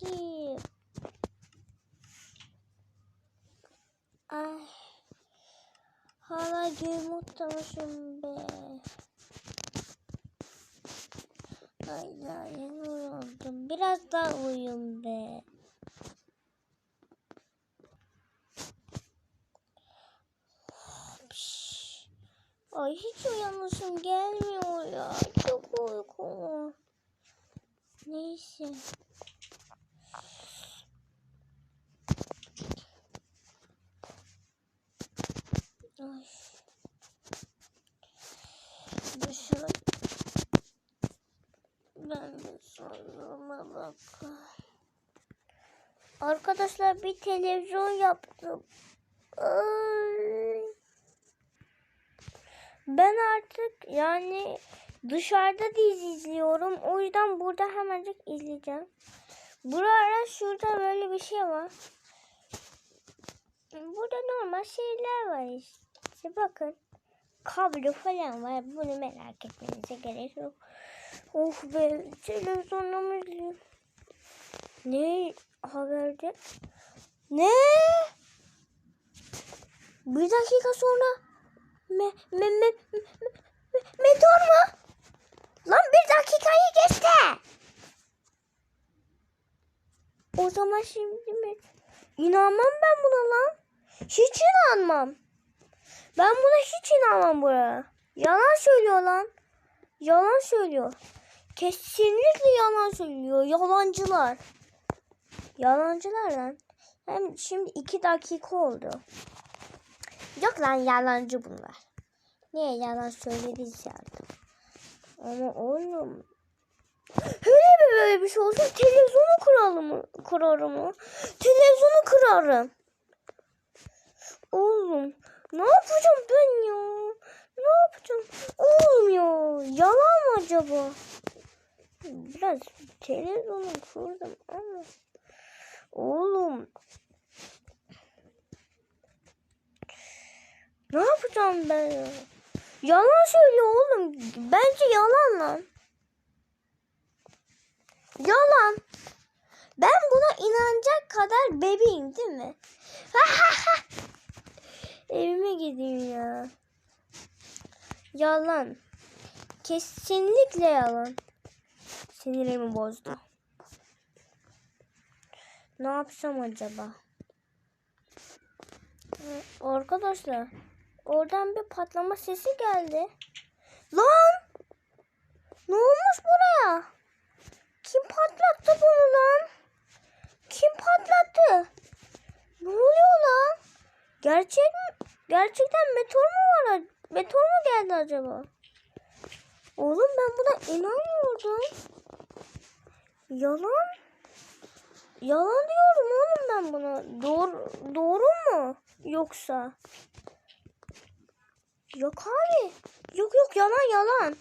Giyeyim. Ay. Hala giyim unutmuşum be. Ay ya yeni uyandım. Biraz daha uyuyayım be. Ay hiç uyanışım gelmiyor ya. Çok uykum var. Neyse. Ay. Dışarı. Ben de sonuna bakayım. Arkadaşlar bir televizyon yaptım. Ay. Ben artık yani dışarıda dizi izliyorum. O yüzden burada hemencik izleyeceğim. Burada şurada böyle bir şey var. Burada normal şeyler var işte. Bakın. Kablo falan var. Bunu merak etmenize gerek yok. Oh be izleyeyim? Ne haberde? Ne? Bir dakika sonra me, me, me, me, me, meteor mu? Lan bir dakikayı geçti. O zaman şimdi mi? İnanmam ben buna lan. Hiç inanmam. Ben buna hiç inanmam buraya. Yalan söylüyor lan. Yalan söylüyor. Kesinlikle yalan söylüyor. Yalancılar. Yalancılar lan. Hem şimdi iki dakika oldu. Yok lan yalancı bunlar. Niye yalan söyleriz yardım. Ama oğlum. Hele mi böyle bir şey olsun televizyonu kuralım kurarım mı? Televizyonu kırarım. Oğlum ne yapacağım ben ya? Ne yapacağım? Ya yalan mı acaba? Biraz televizyonu kırdım ama. Oğlum Ne yapacağım ben ya? Yalan söyle oğlum. Bence yalan lan. Yalan. Ben buna inanacak kadar bebeğim değil mi? Evime gideyim ya. Yalan. Kesinlikle yalan. Sinirimi bozdu. Ne yapsam acaba? Arkadaşlar. Oradan bir patlama sesi geldi. Lan! Ne olmuş buraya? Kim patlattı bunu lan? Kim patlattı? Ne oluyor lan? Gerçek mi? Gerçekten meteor mu var? Meteor mu geldi acaba? Oğlum ben buna inanmıyordum. Yalan. Yalan diyorum oğlum ben buna. Doğru, doğru mu? Yoksa? Yok abi. Yok yok yalan yalan.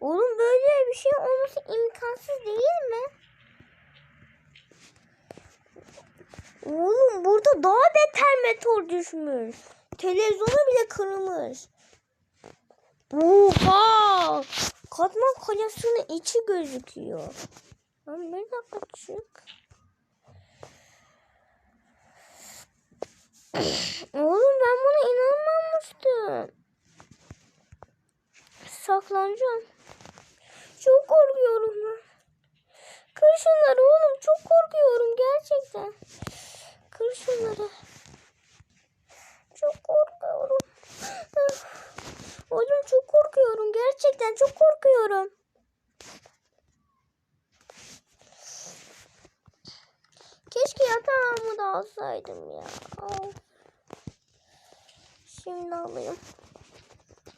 Oğlum böyle bir şey olması imkansız değil mi? Oğlum daha beter meteor düşmüş. Televizyonu bile kırmış. Oha! Katman kayasının içi gözüküyor. Lan bir dakika çık. Oğlum ben buna inanmamıştım. Saklanacağım. Çok korkuyorum ben. Kır şunları oğlum. Çok korkuyorum gerçekten. Kır şunları. Çok korkuyorum. Oğlum çok korkuyorum. Gerçekten çok korkuyorum. Keşke yatağımı da alsaydım ya. Of. Şimdi alayım.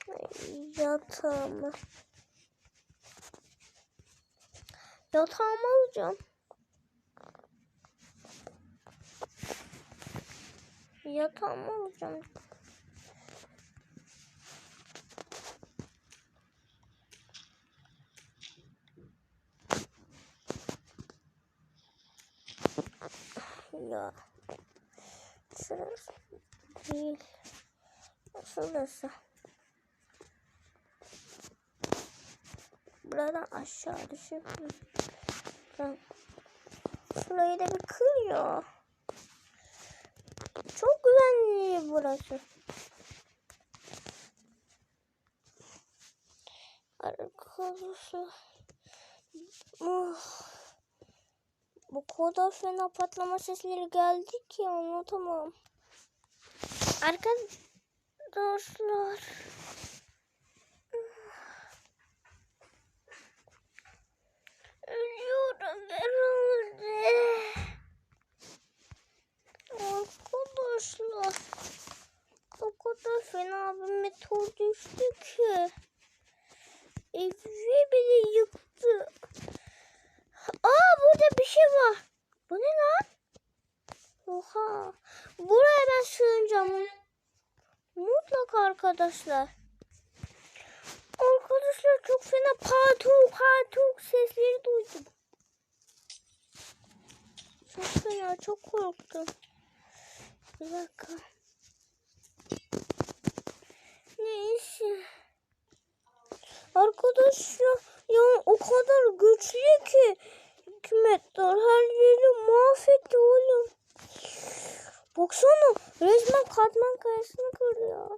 Ay, Yatağımı. Yatağımı alacağım. Yatağımı alacağım. Ya. Şurası değil. Şurası. buradan aşağı. Ben şurayı da bir kır ya. Çok güvenli burası. Arkadaşlar. Oh. Bu kadar fena patlama sesleri geldi ki anlatamam. Arkadaşlar. Ölüyorum herhalde. Arkadaşlar. O kadar fena bir meteor düştü ki. Evi bile yıktı. Aa burada bir şey var. Bu ne lan? Oha. Buraya ben sığınacağım. Mutlaka arkadaşlar. Arkadaşlar çok fena patuk patuk sesleri duydum. Çok fena çok korktum. Bir dakika. Neyse. Arkadaşlar ya o kadar güçlü ki hükümetler her yeri mahvetti oğlum. Baksana resmen katman kayasını ya.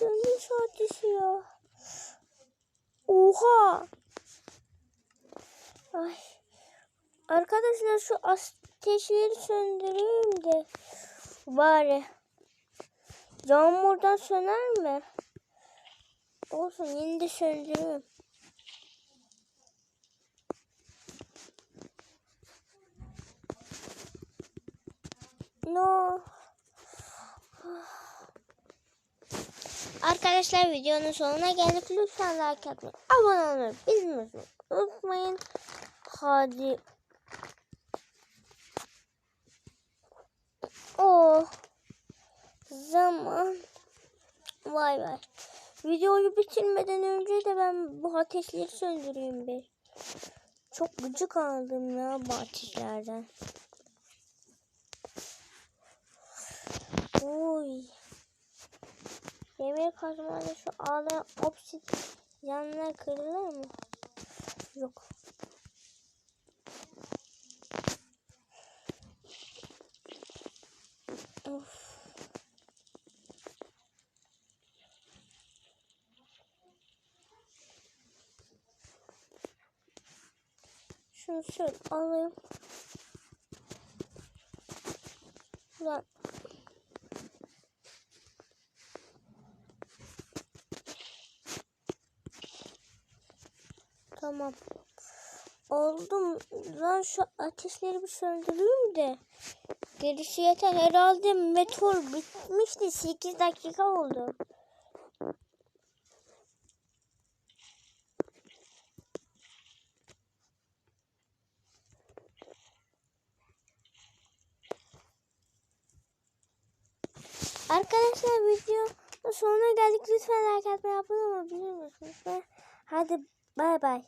Dönüş ateşi ya. Oha. Ay. Arkadaşlar şu ateşleri söndüreyim de bari. Yağmurdan söner mi? Olsun yine de söndürüyorum. No. Arkadaşlar videonun sonuna geldik. Lütfen like atmayı, abone olmayı, bilmeyi unutmayın. Hadi. O zaman vay vay. Videoyu bitirmeden önce de ben bu ateşleri söndüreyim bir. Çok gıcık aldım ya bu ateşlerden. Oy. Demir kazmayla şu ağlayan opsit yanına kırılır mı? Yok. Of. Şunu şöyle alayım. Lan. Tamam. Oldum. Lan şu ateşleri bir söndüreyim de. Gerisi yeter. Herhalde meteor bitmişti. 8 dakika oldu. Arkadaşlar video sonuna geldik. Lütfen like atmayı, abone olmayı, bilmiyor musunuz? Hadi bay bay.